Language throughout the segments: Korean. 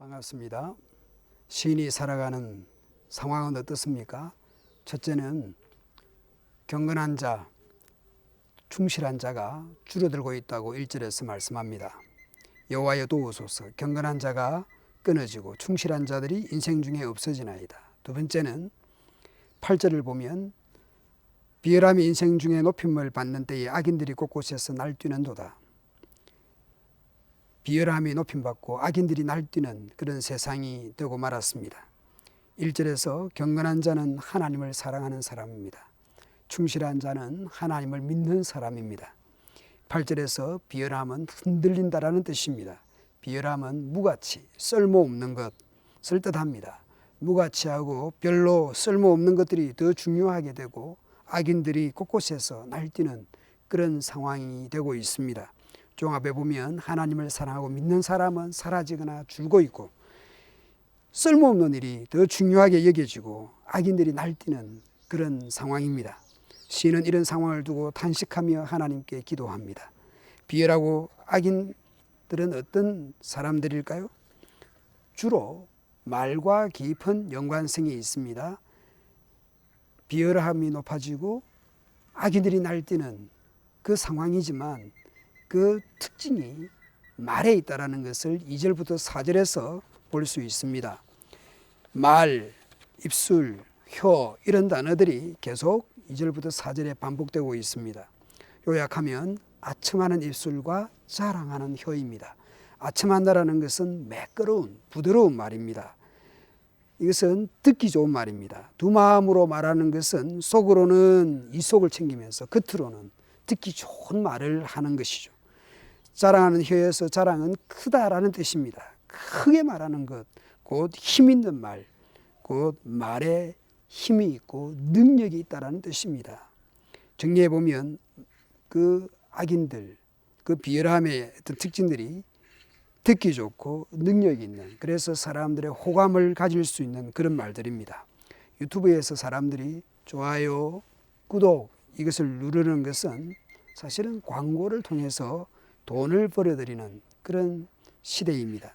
반갑습니다. 시인이 살아가는 상황은 어떻습니까? 첫째는 경건한 자, 충실한 자가 줄어들고 있다고 1절에서 말씀합니다. 여호와여 도우소서 경건한 자가 끊어지고 충실한 자들이 인생 중에 없어지나이다. 두 번째는 8절을 보면 비열함이 인생 중에 높임을 받는 때에 악인들이 곳곳에서 날뛰는도다. 비열함이 높임받고 악인들이 날뛰는 그런 세상이 되고 말았습니다. 1절에서 경건한 자는 하나님을 사랑하는 사람입니다. 충실한 자는 하나님을 믿는 사람입니다. 8절에서 비열함은 흔들린다라는 뜻입니다. 비열함은 무가치, 쓸모없는 것을 뜻합니다. 무가치하고 별로 쓸모없는 것들이 더 중요하게 되고 악인들이 곳곳에서 날뛰는 그런 상황이 되고 있습니다. 종합해 보면 하나님을 사랑하고 믿는 사람은 사라지거나 줄고 있고 쓸모없는 일이 더 중요하게 여겨지고 악인들이 날뛰는 그런 상황입니다. 시인은 이런 상황을 두고 탄식하며 하나님께 기도합니다. 비열하고 악인들은 어떤 사람들일까요? 주로 말과 깊은 연관성이 있습니다. 비열함이 높아지고 악인들이 날뛰는 그 상황이지만 그 특징이 말에 있다라는 것을 2절부터 4절에서 볼 수 있습니다. 말, 입술, 혀 이런 단어들이 계속 2절부터 4절에 반복되고 있습니다. 요약하면 아첨하는 입술과 자랑하는 혀입니다. 아첨한다라는 것은 매끄러운 부드러운 말입니다. 이것은 듣기 좋은 말입니다. 두 마음으로 말하는 것은 속으로는 이 속을 챙기면서 겉으로는 듣기 좋은 말을 하는 것이죠. 자랑하는 혀에서 자랑은 크다라는 뜻입니다. 크게 말하는 것, 곧 힘 있는 말, 곧 말에 힘이 있고 능력이 있다라는 뜻입니다. 정리해 보면 그 악인들, 그 비열함의 어떤 특징들이 듣기 좋고 능력 있는 그래서 사람들의 호감을 가질 수 있는 그런 말들입니다. 유튜브에서 사람들이 좋아요, 구독 이것을 누르는 것은 사실은 광고를 통해서 돈을 벌어들이는 그런 시대입니다.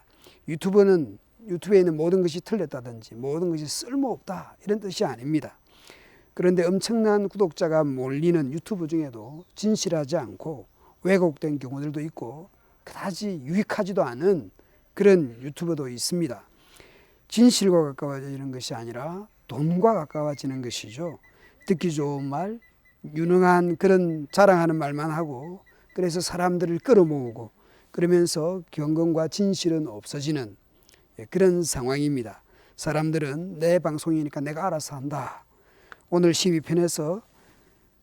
유튜브는 유튜브에 있는 모든 것이 틀렸다든지 모든 것이 쓸모없다 이런 뜻이 아닙니다. 그런데 엄청난 구독자가 몰리는 유튜브 중에도 진실하지 않고 왜곡된 경우들도 있고 그다지 유익하지도 않은 그런 유튜버도 있습니다. 진실과 가까워지는 것이 아니라 돈과 가까워지는 것이죠. 듣기 좋은 말, 유능한 그런 자랑하는 말만 하고 그래서 사람들을 끌어모으고 그러면서 경건과 진실은 없어지는 그런 상황입니다. 사람들은 내 방송이니까 내가 알아서 한다. 오늘 12편에서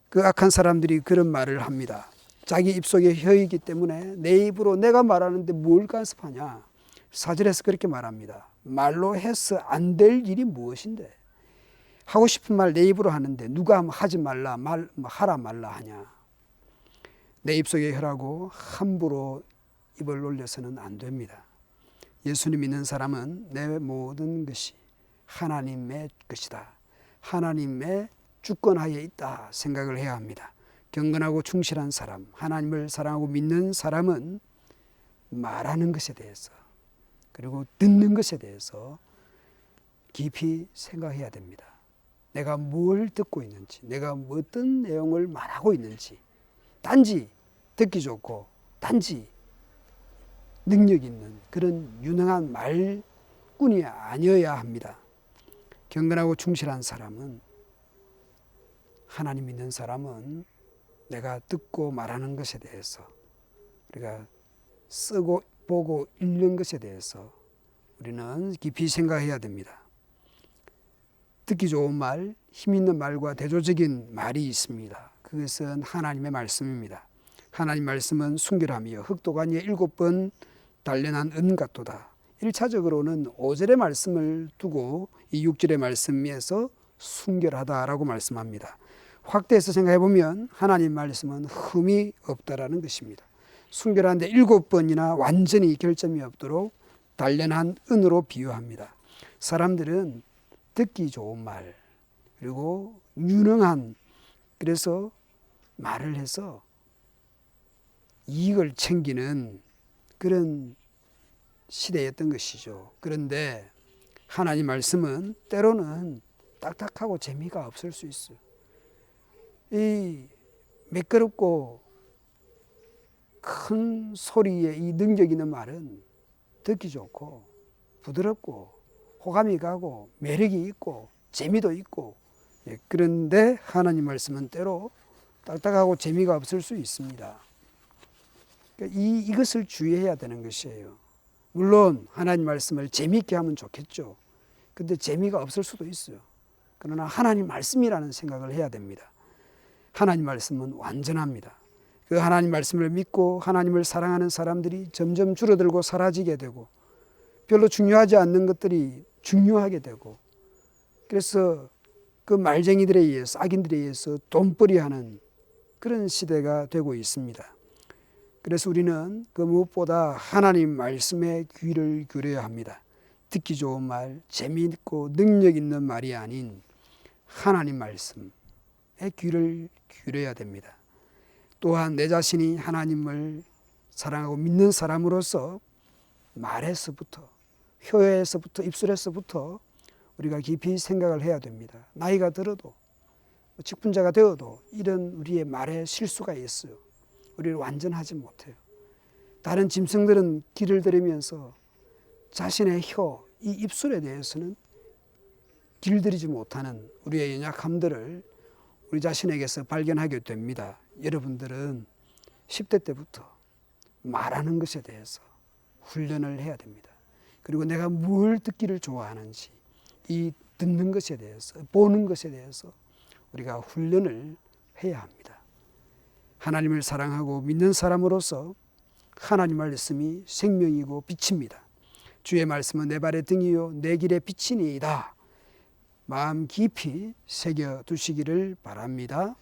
그 악한 사람들이 그런 말을 합니다. 자기 입속에 혀이기 때문에 내 입으로 내가 말하는데 뭘 간섭하냐. 사절에서 그렇게 말합니다. 말로 해서 안 될 일이 무엇인데? 하고 싶은 말 내 입으로 하는데 누가 하지 말라, 말, 하라 말라 하냐. 내 입속에 혀라고 함부로 입을 놀려서는 안 됩니다. 예수님 믿는 사람은 내 모든 것이 하나님의 것이다. 하나님의 주권하에 있다 생각을 해야 합니다. 경건하고 충실한 사람, 하나님을 사랑하고 믿는 사람은 말하는 것에 대해서 그리고 듣는 것에 대해서 깊이 생각해야 됩니다. 내가 뭘 듣고 있는지, 내가 어떤 내용을 말하고 있는지, 단지 듣기 좋고, 단지 능력 있는 그런 유능한 말꾼이 아니어야 합니다. 경건하고 충실한 사람은 하나님 믿는 사람은 내가 듣고 말하는 것에 대해서 우리가 쓰고 보고 읽는 것에 대해서 우리는 깊이 생각해야 됩니다. 듣기 좋은 말, 힘 있는 말과 대조적인 말이 있습니다. 그것은 하나님의 말씀입니다. 하나님 말씀은 순결하며 흑도가니에 일곱 번 단련한 은 같도다. 1차적으로는 5절의 말씀을 두고 이 6절의 말씀에서 순결하다라고 말씀합니다. 확대해서 생각해 보면 하나님 말씀은 흠이 없다라는 것입니다. 순결한데 일곱 번이나 완전히 결점이 없도록 단련한 은으로 비유합니다. 사람들은 듣기 좋은 말 그리고 유능한 그래서 말을 해서 이익을 챙기는 그런 시대였던 것이죠. 그런데 하나님 말씀은 때로는 딱딱하고 재미가 없을 수 있어요. 이 매끄럽고 큰 소리에 이 능력 있는 말은 듣기 좋고 부드럽고 호감이 가고 매력이 있고 재미도 있고 예, 그런데 하나님 말씀은 때로 딱딱하고 재미가 없을 수 있습니다. 그러니까 이, 이것을 주의해야 되는 것이에요. 물론 하나님 말씀을 재미있게 하면 좋겠죠. 근데 재미가 없을 수도 있어요. 그러나 하나님 말씀이라는 생각을 해야 됩니다. 하나님 말씀은 완전합니다. 그 하나님 말씀을 믿고 하나님을 사랑하는 사람들이 점점 줄어들고 사라지게 되고 별로 중요하지 않는 것들이 중요하게 되고 그래서 그 말쟁이들에 의해서 악인들에 의해서 돈벌이하는 그런 시대가 되고 있습니다. 그래서 우리는 그 무엇보다 하나님 말씀에 귀를 기울여야 합니다. 듣기 좋은 말, 재미있고 능력 있는 말이 아닌 하나님 말씀에 귀를 기울여야 됩니다. 또한 내 자신이 하나님을 사랑하고 믿는 사람으로서 말에서부터 혀에서부터 입술에서부터 우리가 깊이 생각을 해야 됩니다. 나이가 들어도 직분자가 되어도 이런 우리의 말에 실수가 있어요. 우리를 완전하지 못해요. 다른 짐승들은 길을 들이면서 자신의 혀, 이 입술에 대해서는 길들이지 못하는 우리의 연약함들을 우리 자신에게서 발견하게 됩니다. 여러분들은 10대 때부터 말하는 것에 대해서 훈련을 해야 됩니다. 그리고 내가 뭘 듣기를 좋아하는지 이 듣는 것에 대해서 보는 것에 대해서 우리가 훈련을 해야 합니다. 하나님을 사랑하고 믿는 사람으로서 하나님 말씀이 생명이고 빛입니다. 주의 말씀은 내 발의 등이요 내 길의 빛이니이다. 마음 깊이 새겨 두시기를 바랍니다.